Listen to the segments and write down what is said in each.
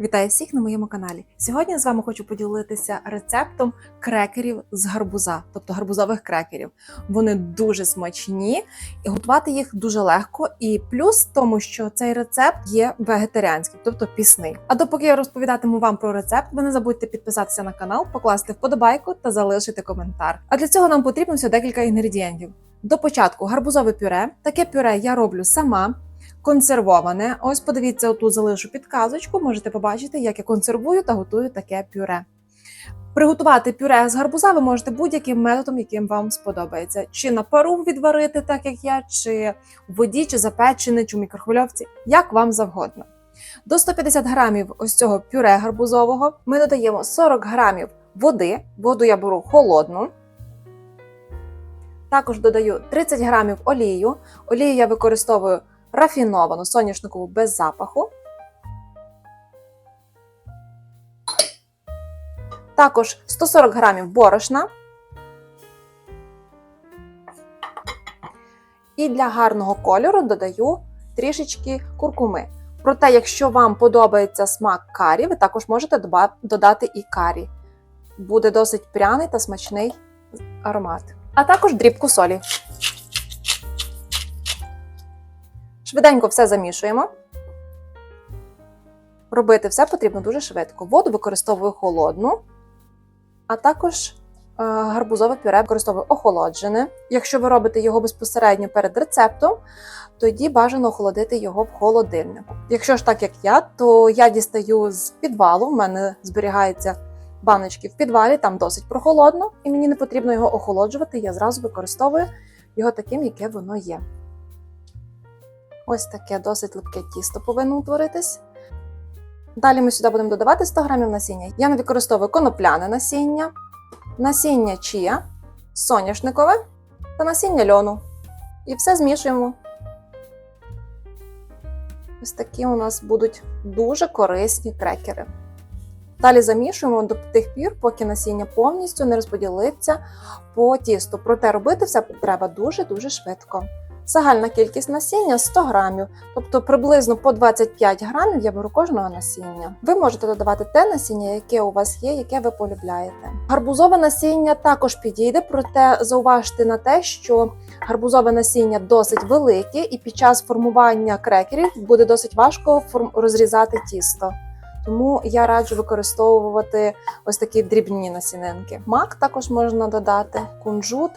Вітаю всіх на моєму каналі. Сьогодні з вами хочу поділитися рецептом крекерів з гарбуза, тобто гарбузових крекерів. Вони дуже смачні, і готувати їх дуже легко. І плюс в тому, що цей рецепт є вегетаріанський, тобто пісний. А допоки я розповідатиму вам про рецепт, ви не забудьте підписатися на канал, покласти вподобайку та залишити коментар. А для цього нам потрібно всього декілька інгредієнтів. До початку гарбузове пюре. Таке пюре я роблю сама консервоване. Ось подивіться, отут залишу підказочку, можете побачити, як я консервую та готую таке пюре. Приготувати пюре з гарбуза ви можете будь-яким методом, яким вам сподобається. Чи на пару відварити, так як я, чи в воді, чи запечене, чи в мікрохвильовці, як вам завгодно. До 150 грамів ось цього пюре гарбузового ми додаємо 40 грамів води. Воду я беру холодну. Також додаю 30 грамів олію. Олію я використовую рафіновану соняшникову без запаху. Також 140 грамів борошна. І для гарного кольору додаю трішечки куркуми. Проте, якщо вам подобається смак карі, ви також можете додати і карі. Буде досить пряний та смачний аромат. А також дрібку солі. Швиденько все замішуємо. Робити все потрібно дуже швидко. Воду використовую холодну, а також е, гарбузове пюре використовую охолоджене. Якщо ви робите його безпосередньо перед рецептом, тоді бажано охолодити його в холодильнику. Якщо ж так як я, то я дістаю з підвалу, в мене зберігаються баночки в підвалі, там досить прохолодно, і мені не потрібно його охолоджувати. Я зразу використовую його таким, яке воно є. Ось таке досить липке тісто повинно утворитись. Далі ми сюди будемо додавати 100 г насіння. Я не використовую конопляне насіння, насіння чія, соняшникове та насіння льону. І все змішуємо. Ось такі у нас будуть дуже корисні крекери. Далі замішуємо до тих пір, поки насіння повністю не розподілиться по тісту. Проте робити все треба дуже-дуже швидко. Загальна кількість насіння 100 грамів, тобто приблизно по 25 грамів я беру кожного насіння. Ви можете додавати те насіння, яке у вас є, яке ви полюбляєте. Гарбузове насіння також підійде, проте зауважте на те, що гарбузове насіння досить велике, і під час формування крекерів буде досить важко форм- розрізати тісто. Тому я раджу використовувати ось такі дрібні насінинки. Мак також можна додати, кунжут,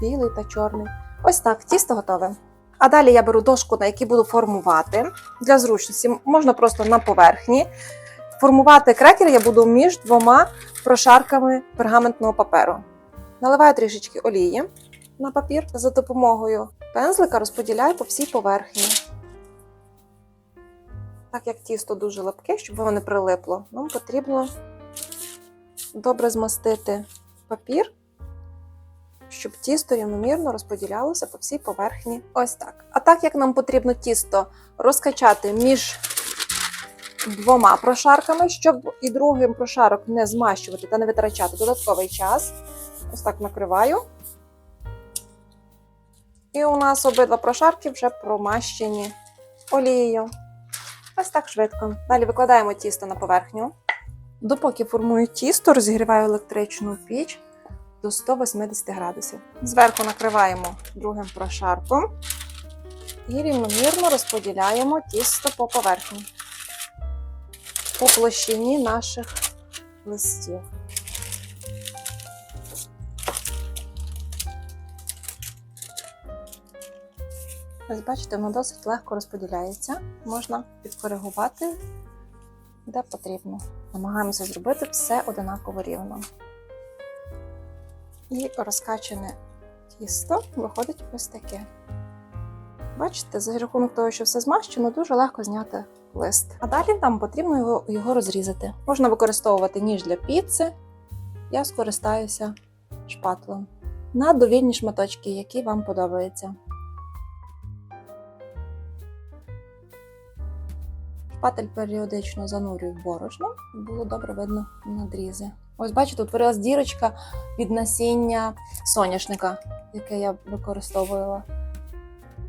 білий та чорний. Ось так, тісто готове. А далі я беру дошку, на якій буду формувати. Для зручності можна просто на поверхні. Формувати крекер я буду між двома прошарками пергаментного паперу. Наливаю трішечки олії на папір за допомогою пензлика розподіляю по всій поверхні. Так як тісто дуже липке, щоб воно не прилипло, нам потрібно добре змастити папір щоб тісто рівномірно розподілялося по всій поверхні. Ось так. А так як нам потрібно тісто розкачати між двома прошарками, щоб і другим прошарок не змащувати та не витрачати додатковий час. Ось так накриваю. І у нас обидва прошарки вже промащені олією. Ось так швидко. Далі викладаємо тісто на поверхню. Допоки формую тісто, розігріваю електричну піч до 180 градусів. Зверху накриваємо другим прошарком і рівномірно розподіляємо тісто по поверхні, по площині наших листів. Ось бачите, воно досить легко розподіляється. Можна підкоригувати де потрібно. Намагаємося зробити все одинаково рівно. І розкачане тісто виходить ось таке. Бачите, за рахунок того, що все змащено, дуже легко зняти лист. А далі нам потрібно його, його розрізати. Можна використовувати ніж для піци. Я скористаюся шпатлом на довільні шматочки, які вам подобаються. Шпатель періодично занурюю в борошно, було добре видно надрізи. Ось бачите, утворилась дірочка від насіння соняшника, яке я використовувала.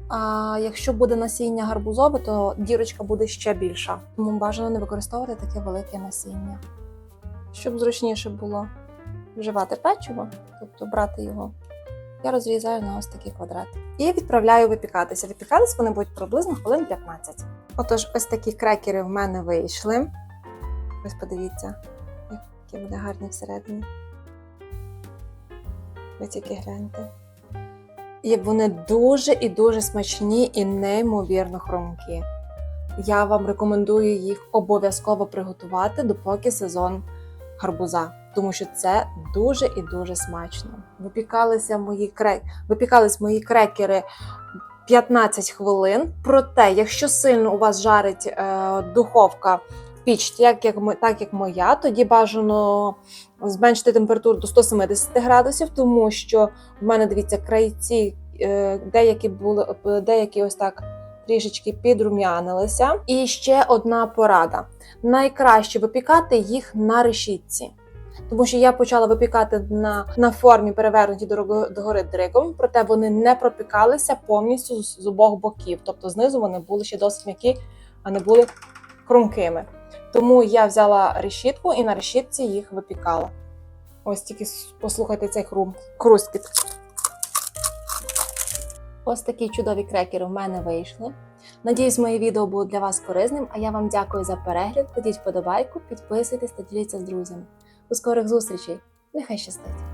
А якщо буде насіння гарбузове, то дірочка буде ще більша. Тому бажано не використовувати таке велике насіння. Щоб зручніше було вживати печиво, тобто брати його, я розрізаю на ось такі квадрати. І відправляю випікатися. Випікатись вони будуть приблизно хвилин 15. Отож, ось такі крекери в мене вийшли. Ось подивіться, які вони гарні всередині. Ви тільки гляньте. І вони дуже і дуже смачні і неймовірно хрумкі. Я вам рекомендую їх обов'язково приготувати, допоки сезон гарбуза, тому що це дуже і дуже смачно. Випікалися мої крек... Випікались мої крекери 15 хвилин. Проте, якщо сильно у вас жарить е, духовка піч, як, ми- так як моя, тоді бажано зменшити температуру до 170 градусів, тому що в мене дивіться крайці, е, деякі були деякі ось так трішечки підрум'янилися. І ще одна порада: найкраще випікати їх на решітці. Тому що я почала випікати на, на формі перевернуті дорого- догори дригом, проте вони не пропікалися повністю з, з обох боків. Тобто знизу вони були ще досить м'які, а не були хрумкими. Тому я взяла решітку і на решітці їх випікала. Ось тільки послухайте цей хрум. крускіт. Ось такі чудові крекери в мене вийшли. Надіюсь, моє відео було для вас корисним, а я вам дякую за перегляд. Кладіть вподобайку, підписуйтесь та діліться з друзями. До скорих зустрічей! Нехай щастить!